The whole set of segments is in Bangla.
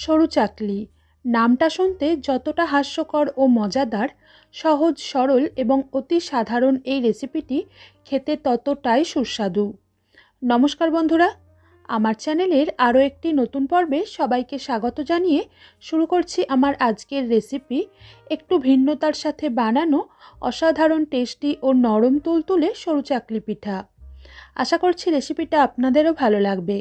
সরু চাকলি। নামটা শুনতে যতটা হাস্যকর ও মজাদার, সহজ, সরল এবং অতি সাধারণ এই রেসিপিটি খেতে ততটাই সুস্বাদু। নমস্কার বন্ধুরা, আমার চ্যানেলের আরও একটি নতুন পর্বে সবাইকে স্বাগত জানিয়ে শুরু করছি আমার আজকের রেসিপি একটু ভিন্নতার সাথে বানানো অসাধারণ টেস্টি ও নরম তুলতুলে সরু চাকলি পিঠা। আশা করছি রেসিপিটা আপনাদেরও ভালো লাগবে।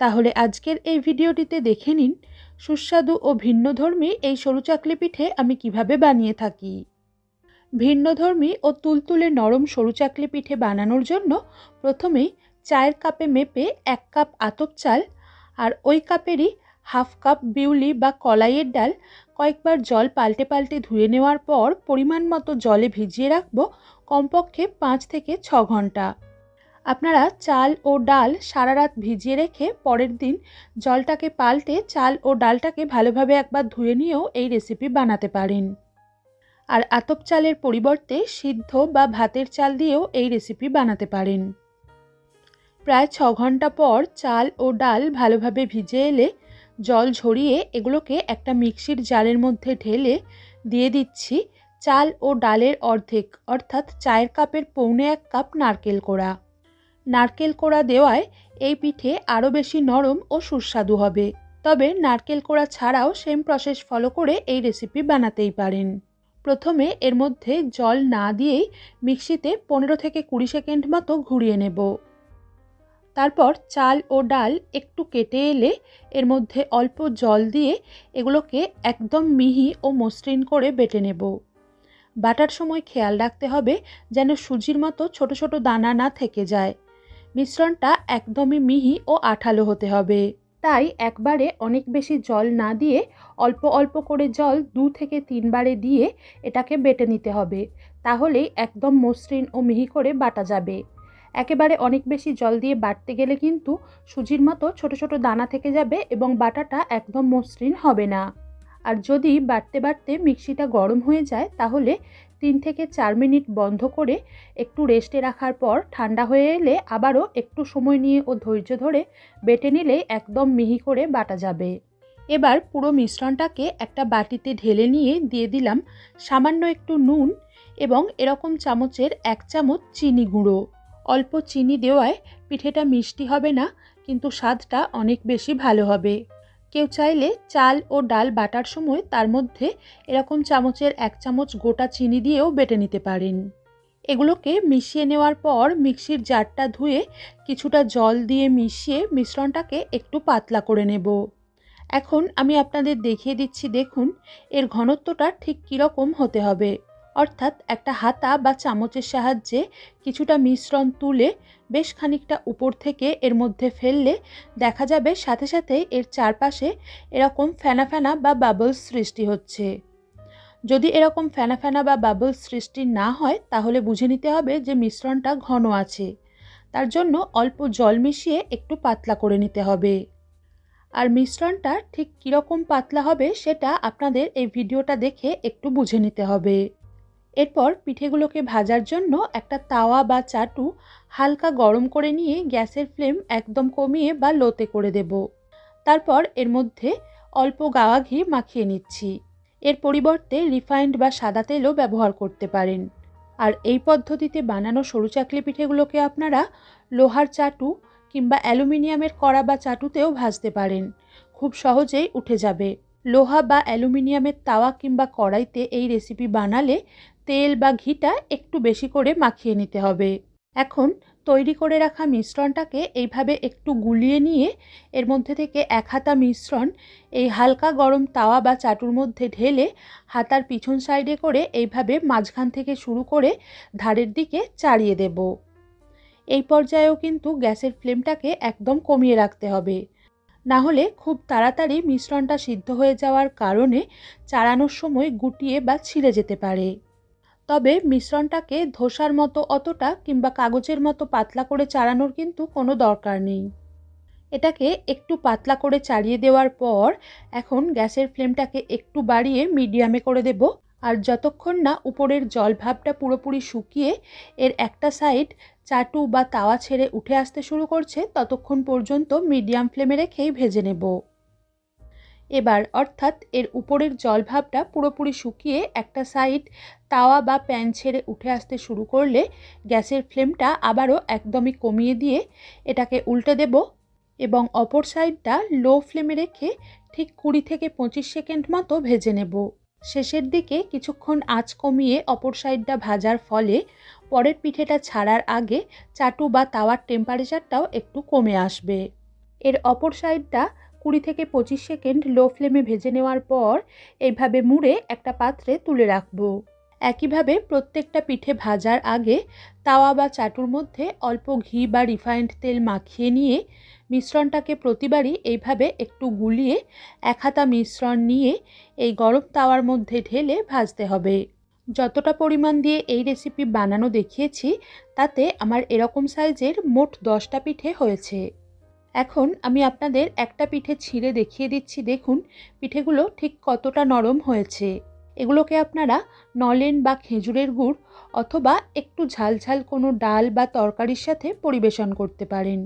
তাহলে আজকের এই ভিডিওটিতে দেখে নিন সুস্বাদু ও ভিন্নধর্মী এই সরু চাকলি পিঠে আমি কীভাবে বানিয়ে থাকি? ভিন্নধর্মী ও তুলতুলে নরম সরু চাকলি পিঠে বানানোর জন্য প্রথমেই চায়ের কাপে মেপে এক কাপ আতপ চাল আর ওই কাপেরই হাফ কাপ বিউলি বা কলাইয়ের ডাল কয়েকবার জল পাল্টে পাল্টে ধুয়ে নেওয়ার পর পরিমাণ মতো জলে ভিজিয়ে রাখব কমপক্ষে পাঁচ থেকে ছ ঘণ্টা। আপনারা চাল ও ডাল সারা রাত ভিজিয়ে রেখে পরের দিন জলটাকে পাল্টে চাল ও ডালটাকে ভালোভাবে একবার ধুয়ে নিয়েও এই রেসিপি বানাতে পারেন। আর আতপ চালের পরিবর্তে সিদ্ধ বা ভাতের চাল দিয়েও এই রেসিপি বানাতে পারেন। প্রায় ছ ঘণ্টা পর চাল ও ডাল ভালোভাবে ভিজে এলে জল ঝরিয়ে এগুলোকে একটা মিক্সির জালের মধ্যে ঢেলে দিয়ে দিচ্ছি চাল ও ডালের অর্ধেক, অর্থাৎ চায়ের কাপের পৌনে এক কাপ নারকেল কোড়া। নারকেল কোড়া দেওয়ায় এই পিঠে আরও বেশি নরম ও সুস্বাদু হবে। তবে নারকেল কোড়া ছাড়াও সেম প্রসেস ফলো করে এই রেসিপি বানাতেই পারেন। প্রথমে এর মধ্যে জল না দিয়েই মিক্সিতে পনেরো থেকে কুড়ি সেকেন্ড মতো ঘুরিয়ে নেব। তারপর চাল ও ডাল একটু কেটে এলে এর মধ্যে অল্প জল দিয়ে এগুলোকে একদম মিহি ও মসৃণ করে বেটে নেব। বাটার সময় খেয়াল রাখতে হবে যেন সুজির মতো ছোট ছোট দানা না থেকে যায়। মিশ্রণটা একদমই মিহি ও আঠালো হতে হবে। তাই একবারে অনেক বেশি জল না দিয়ে অল্প অল্প করে জল দু থেকে তিনবারে দিয়ে এটাকে বেটে নিতে হবে। তাহলেই একদম মসৃণ ও মিহি করে বাটা যাবে। একেবারে অনেক বেশি জল দিয়ে বাটতে গেলে কিন্তু সুজির মতো ছোট ছোট দানা থেকে যাবে এবং বাটাটা একদম মসৃণ হবে না। আর যদি বাটতে বাড়তে মিক্সিটা গরম হয়ে যায়, তাহলে তিন থেকে চার মিনিট বন্ধ করে একটু রেস্টে রাখার পর ঠান্ডা হয়ে এলে আবারও একটু সময় নিয়ে ও ধৈর্য ধরে বেটে নিলে একদম মিহি করে বাটা যাবে। এবার পুরো মিশ্রণটাকে একটা বাটিতে ঢেলে নিয়ে দিয়ে দিলাম সামান্য একটু নুন এবং এরকম চামচের এক চামচ চিনি গুঁড়ো। অল্প চিনি দেওয়ায় পিঠেটা মিষ্টি হবে না, কিন্তু স্বাদটা অনেক বেশি ভালো হবে। কেউ চাইলে চাল ও ডাল বাটার সময় তার মধ্যে এরকম চামচের এক চামচ গোটা চিনি দিয়েও বেটে নিতে পারেন। এগুলোকে মিশিয়ে নেওয়ার পর মিক্সির জারটা ধুয়ে কিছুটা জল দিয়ে মিশিয়ে মিশ্রণটাকে একটু পাতলা করে নেব। এখন আমি আপনাদের দেখিয়ে দিচ্ছি দেখুন, এর ঘনত্বটা ঠিক কীরকম হতে হবে। অর্থাৎ একটা হাতা বা চামচের সাহায্যে কিছুটা মিশ্রণ তুলে বেশ খানিকটা উপর থেকে এর মধ্যে ফেললে দেখা যাবে সাথে সাথে এর চারপাশে এরকম ফেনা ফেনা বা বাবলস সৃষ্টি হচ্ছে। যদি এরকম ফেনা ফেনা বা বাবলস সৃষ্টি না হয়, তাহলে বুঝে নিতে হবে যে মিশ্রণটা ঘন আছে। তার জন্য অল্প জল মিশিয়ে একটু পাতলা করে নিতে হবে। আর মিশ্রণটা ঠিক কীরকম পাতলা হবে, সেটা আপনাদের এই ভিডিওটা দেখে একটু বুঝে নিতে হবে। এরপর পিঠেগুলোকে ভাজার জন্য একটা তাওয়া বা চাটু হালকা গরম করে নিয়ে গ্যাসের ফ্লেম একদম কমিয়ে বা লোতে করে দেব। তারপর এর মধ্যে অল্প গাওয়া ঘি মাখিয়ে নিচ্ছি। এর পরিবর্তে রিফাইন্ড বা সাদা তেলও ব্যবহার করতে পারেন। আর এই পদ্ধতিতে বানানো সরু চাকলি পিঠেগুলোকে আপনারা লোহার চাটু কিংবা অ্যালুমিনিয়ামের কড়া বা চাটুতেও ভাজতে পারেন। খুব সহজেই উঠে যাবে। লোহা বা অ্যালুমিনিয়ামের তাওয়া কিংবা কড়াইতে এই রেসিপি বানালে তেল বা ঘিটা একটু বেশি করে মাখিয়ে নিতে হবে। এখন তৈরি করে রাখা মিশ্রণটাকে এইভাবে একটু গুলিয়ে নিয়ে এর মধ্যে থেকে এক হাতা মিশ্রণ, এই হালকা গরম তাওয়া বা চাটুর মধ্যে ঢেলে হাতার পিছন সাইডে করে এইভাবে মাঝখান থেকে শুরু করে ধারের দিকে চাড়িয়ে দেব। এই পর্যায়েও কিন্তু গ্যাসের ফ্লেমটাকে একদম কমিয়ে রাখতে হবে। না হলে খুব তাড়াতাড়ি মিশ্রণটা সিদ্ধ হয়ে যাওয়ার কারণে চাড়ানোর সময় গুটিয়ে বা ছিঁড়ে যেতে পারে। তবে মিশ্রণটাকে ধোসার মতো অতটা কিংবা কাগজের মতো পাতলা করে চাড়ানোর কিন্তু কোনো দরকার নেই। এটাকে একটু পাতলা করে চাড়িয়ে দেওয়ার পর এখন গ্যাসের ফ্লেমটাকে একটু বাড়িয়ে মিডিয়ামে করে দেব। আর যতক্ষণ না উপরের জল ভাবটা পুরোপুরি শুকিয়ে এর একটা সাইড চাটু বা তাওয়া ছেড়ে উঠে আসতে শুরু করছে, ততক্ষণ পর্যন্ত মিডিয়াম ফ্লেমে রেখেই ভেজে নেব। এবার অর্থাৎ এর উপরের জলভাবটা পুরোপুরি শুকিয়ে একটা সাইড তাওয়া বা প্যান ছেড়ে উঠে আসতে শুরু করলে গ্যাসের ফ্লেমটা আবারও একদমই কমিয়ে দিয়ে এটাকে উল্টে দেব এবং অপর সাইডটা লো ফ্লেমে রেখে ঠিক কুড়ি থেকে পঁচিশ সেকেন্ড মতো ভেজে নেব। শেষের দিকে কিছুক্ষণ আঁচ কমিয়ে অপর সাইডটা ভাজার ফলে পরের পিঠেটা ছাড়ার আগে চাটু বা তাওয়ার টেম্পারেচারটাও একটু কমে আসবে। এর অপর সাইডটা কুড়ি থেকে পঁচিশ সেকেন্ড লো ফ্লেমে ভেজে নেওয়ার পর এইভাবে মুড়ে একটা পাত্রে তুলে রাখব। একইভাবে প্রত্যেকটা পিঠে ভাজার আগে তাওয়া বা চাটুর মধ্যে অল্প ঘি বা রিফাইন্ড তেল মাখিয়ে নিয়ে মিশ্রণটাকে প্রতিবারই এইভাবে একটু গুলিয়ে এক হাতা মিশ্রণ নিয়ে এই গরম তাওয়ার মধ্যে ঢেলে ভাজতে হবে। যতটা পরিমাণ দিয়ে এই রেসিপি বানানো দেখিয়েছি, তাতে আমার এরকম সাইজের মোট দশটা পিঠে হয়েছে। এখন আমি আপনাদের একটা পিঠে ছিঁড়ে দেখিয়ে দিচ্ছি, দেখুন পিঠেগুলো ঠিক কতটা নরম হয়েছে। এগুলোকে আপনারা নলেন বা খেজুরের গুড় অথবা একটু ঝাল ঝাল কোনো ডাল বা তরকারির সাথে পরিবেশন করতে পারেন।